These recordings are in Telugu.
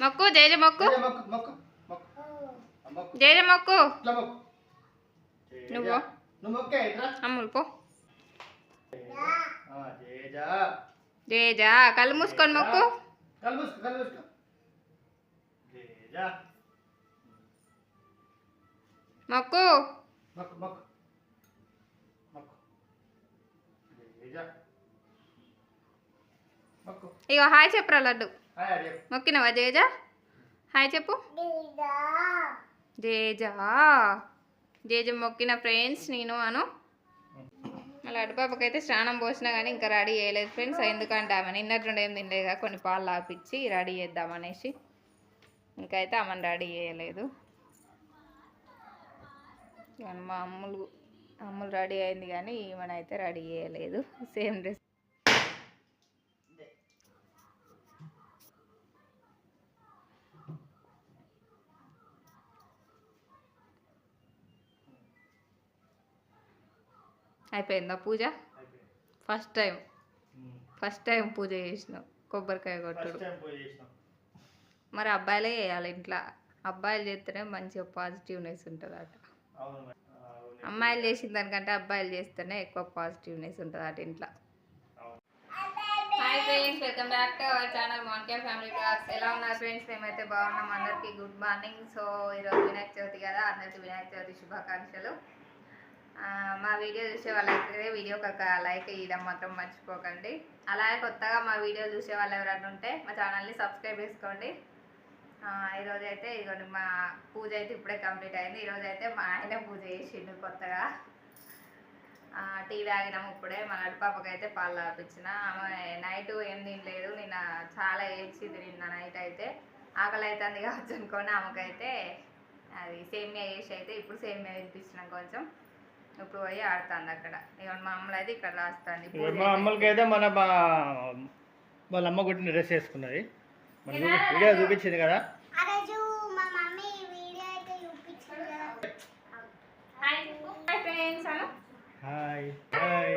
మొక్కు జేజ మొక్కు. జేజ మొక్కు నువ్వు? అమ్ములు పో. జేజా. కళ్ళు మూసుకొని మొక్కు. మొక్కు. మొక్కు మొక్కు. మొక్కు. జేజా. మొక్కు. ఇగో హాయ్ చెప్పురా లడ్డు. మొక్కినవా జేజా? హాయ్ చెప్పు. జేజా. జేజ మొక్కిన ఫ్రెండ్స్ నేను అను. మళ్ళీ అటుపాపకి అయితే స్నానం పోసినా కానీ ఇంకా రెడీ చేయలేదు ఫ్రెండ్స్. ఎందుకంటే ఆమె నిన్నటి నుండి ఏం తినలేదుగా కొన్ని పాలు ఆపిచ్చి రెడీ చేద్దామనేసి ఇంకా అయితే ఆమెను రెడీ చేయలేదు. మా అమ్ములు అమ్ములు రెడీ అయింది కానీ ఈమెనైతే రెడీ చేయలేదు. Same dress. అయిపోయిందా puja? First time first time puja చేసినాం కొబ్బరికాయ కొట్టుడు. మరి అబ్బాయిలే చేయాలి ఇంట్లో. అబ్బాయిలు చేస్తేనే మంచిగా పాజిటివ్నెస్ ఉంటుంది అట. అమ్మాయిలు చేసిన దానికంటే అబ్బాయిలు చేస్తేనే ఎక్కువ పాజిటివ్నెస్ ఉంటుంది అట ఇంట్లో. అవును. Hi friends welcome back to our channel మోన్కే family blogs ఎలా ఉన్నారు ఫ్రెండ్స్ మేమైతే బాగున్నాం అందరికీ. గుడ్ మార్నింగ్ సో ఈరోజు వినాయక చవితి కదా. అందరికీ వినాయక చవితి శుభాకాంక్షలు. మా వీడియో చూసే వాళ్ళైతే వీడియోకి ఒక లైక్ ఇవ్వడం మాత్రం మర్చిపోకండి. అలాగే కొత్తగా మా వీడియో చూసే వాళ్ళు ఎవరైనా ఉంటే మా ఛానల్ని సబ్స్క్రైబ్ చేసుకోండి. ఈరోజు అయితే ఇదిగోండి మా పూజ అయితే ఇప్పుడే కంప్లీట్ అయింది. ఈరోజు అయితే మా ఆయన పూజ చేసిండు కొత్తగా. టీవీ టీ తాగినాము ఇప్పుడే. మా నడిపాపకి అయితే పాలు తాపించిన ఆమె నైట్ ఏం తినలేదు. నిన్న చాలా ఏడ్చింది నిన్న నైట్ అయితే. ఆకలి అవుతుంది కావచ్చు అనుకోని ఆమెకైతే. అది సేమియా చేసి అయితే ఇప్పుడు సేమియా తినిపించినాం కొంచెం. ఇప్పుడు పోయి ఆడుతుంది అక్కడ. మా అమ్మలు అయితే ఇక్కడ రాస్తుంది. మా అమ్మలకి అయితే మన వాళ్ళ అమ్మ కొట్టిన డ్రెస్ వేసుకున్నది. వీడియో- చూపించింది కదా? ఆ రోజు మా మమ్మీ వీడియో అయితే చూపించింది కదా. Hi friends Anu hi hi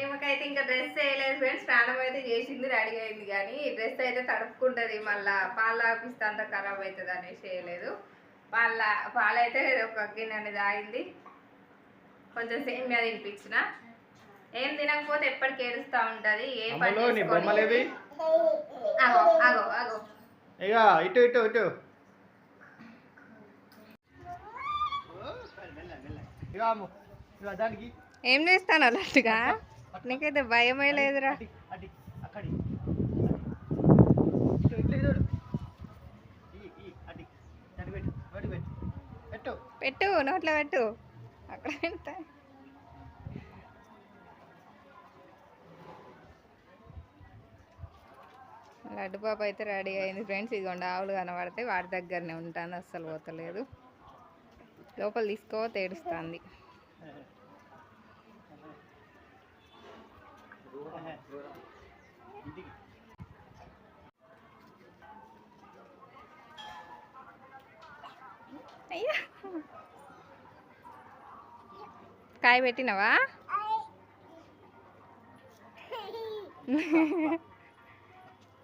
ఈమెకైతే ఇంకా డ్రెస్ వేయలేదు ఫ్రెండ్స్ స్నానం అయితే చేసింది రెడీ అయింది. కానీ డ్రెస్ అయితే తడుపుకుంటుంది. మళ్ళా పాలు తాపిస్తే అంత ఖరాబ్ అవుతుంది అనేసి చేయలేదు పాల పాలైతే ఒక గిన్నె తాగింది. కొంచెం సేమియా తినిపించిన. ఏం తినకపోతే ఎప్పటికి ఏడుస్తూ ఉంటుంది ఏ పని ఆగో ఇక ఇటు ఇటు ఏం చేస్తాను అన్నట్టుగా నీకైతే భయమే లేదురా అడి అడి అక్కడి ఇటు ఇట్లా ఇటు ఈ ఈ అడి దాన్ని పెట్టు వాడి పెట్టు పెట్టు నోట్లో పెట్టు. అక్కడ పెడతా. లడ్డు పాప అయితే రెడీ అయింది ఫ్రెండ్స్. ఇదిగోండి ఆవులు కనబడితే వాడి దగ్గరనే ఉంటుంది అస్సలు పోతలేదు. లోపల తీసుకో తేడుస్తుంది. అయ్యా. కాయ పెట్టినవా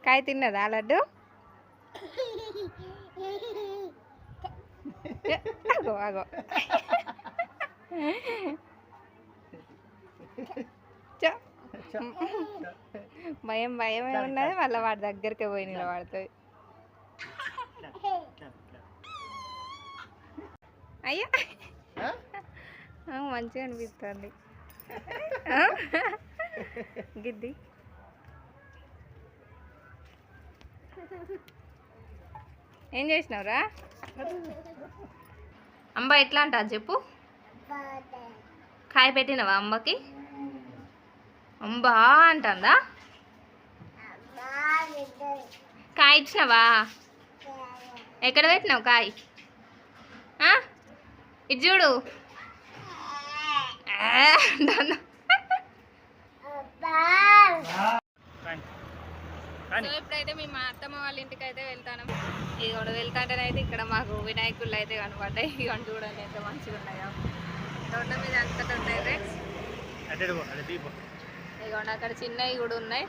కాయ తిన్నదా లడ్డు? ఆగో చ. భయం భయమే ఉన్నది? మళ్ళీ వాడి దగ్గరికి పోయి నిలబడుతుంది. అయ్యా. మంచిగా అనిపిస్తుంది. గిద్ది. ఏం చేసినావురా? అంబ ఎట్లా అంటా చెప్పు. కాయ పెట్టినవా అమ్మకి అంబా అంటుందా? కాయ ఇచ్చినవా? ఎక్కడ పెట్టినావు కాయ? ఇది ఇటు చూడు ఆ, అంటుందా అబ్బా. కానీ కానీ సో ఇప్పుడైతే మేము మా అత్తమ్మ వాళ్ళ ఇంటికి అయితే వెళ్తాను. ఇదిగోండి వెళ్తాంటేనైతే ఇక్కడ మాకు వినాయకుళ్ళు అయితే కనపడ్డాయి ఇదిగోండి చూడండి ఎంత మంచిగా ఉన్నాయో రోడ్ల మీద అంతటా ఉంటాయి ఫ్రెండ్స్ ఇదిగోండి అక్కడ చిన్నవి కూడా ఉన్నాయి.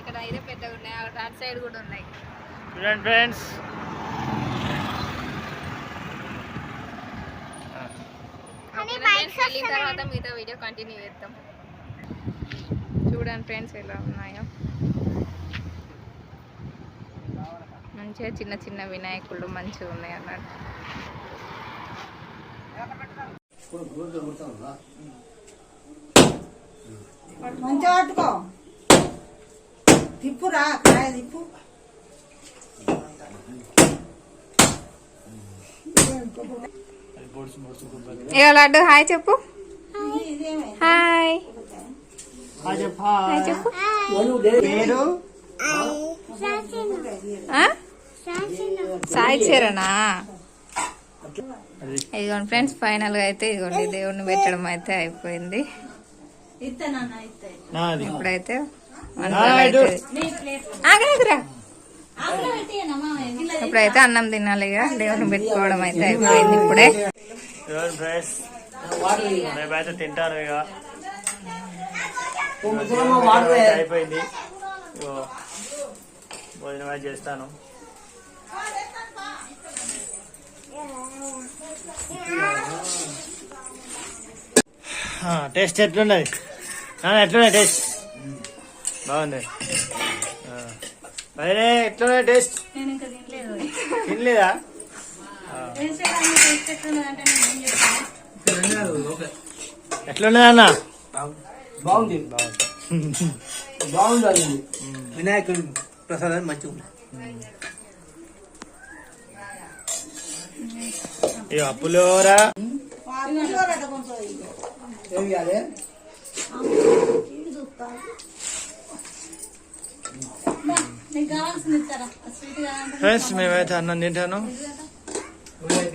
ఇక్కడ అయితే పెద్దగా ఉన్నాయి. అక్కడ అటు సైడ్ కూడా ఉన్నాయి. చూడండి ఫ్రెండ్స్ ఓకేనా ఫ్రెండ్స్ వెళ్ళిన తర్వాత మీతో వీడియో కంటిన్యూ చేద్దాం. చూడండి ఫ్రెండ్స్ ఎలా ఉన్నాయో. మంచిగా చిన్న చిన్న వినాయకుళ్ళు మంచిగా ఉన్నాయి అన్నట్టు. మంచిగా పట్టుకో. తిప్పురా కాయ తిప్పు. ఇక లడ్డు హాయ్ చెప్పు. ఇదేమే హాయ్ చెప్పా. హాయ్. చెప్పు. పేరు? సాయి చరణా. ఇదిగోండి ఫ్రెండ్స్ ఫైనల్గా అయితే ఇదిగోండి దేవుడిని పెట్టడం అయితే అయిపోయింది. ఇప్పుడైతే ఇప్పుడైతే అన్నం తినాలి ఇక. దేవుని పెట్టుకోవడం అయితే అయిపోయింది ఇప్పుడే. చూడండి మేమైతే తింటాను ఇక. భోజనం అయితే అయిపోయింది. భోజనం అయితే చేస్తాను. టేస్ట్ ఎట్లున్నది? ఎట్లున్నాయి టేస్ట్? బాగుంది. మరి ఎట్లున్నాయి టేస్ట్? నేను ఇంకా తినలేదు. తినలేదా? ఎట్లున్నది అన్న? బాగుంది. బాగుంది బాగుంది అది. వినాయకుడి ప్రసాదం మంచిగా ఉంది ఇక ఫ్రెండ్స్ మేమైతే అన్నం తింటాను.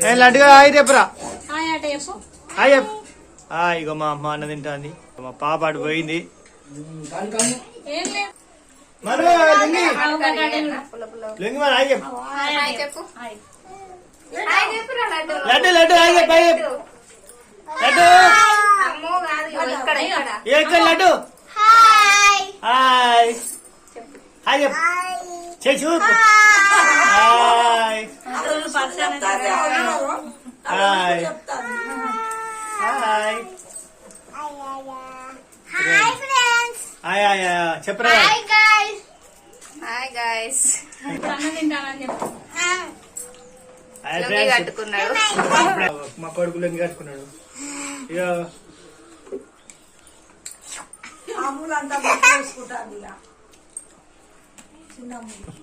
ఏ లడ్డుగా హాయ్ చెప్పరా? హాయ్ అట చెప్పు. హాయ్ ఇక మా అమ్మ అన్న తింటాంది. మా పాప అటు పోయింది. లడ్డు. లడ్డు లడ్డు హాయ్ చెప్పు హాయ్ చెప్పు. లడ్డు. ఇగో ఇక్కడ ఇక్కడ. ఏ ఎక్కడ లడ్డు. హాయ్. హాయ్. హాయ్ చెప్పు. చూపు. Hi. Hi. Hi. Hi. Friends. Hi hi చెప్పరా హాయ్. Guys hi friends. కట్టుకున్నాడు. మా కొడుకు లింగి కట్టుకున్నాడు. ఇక అమ్ములు అంతా చూసుకుంటాను ఇక చిన్న అమ్ములు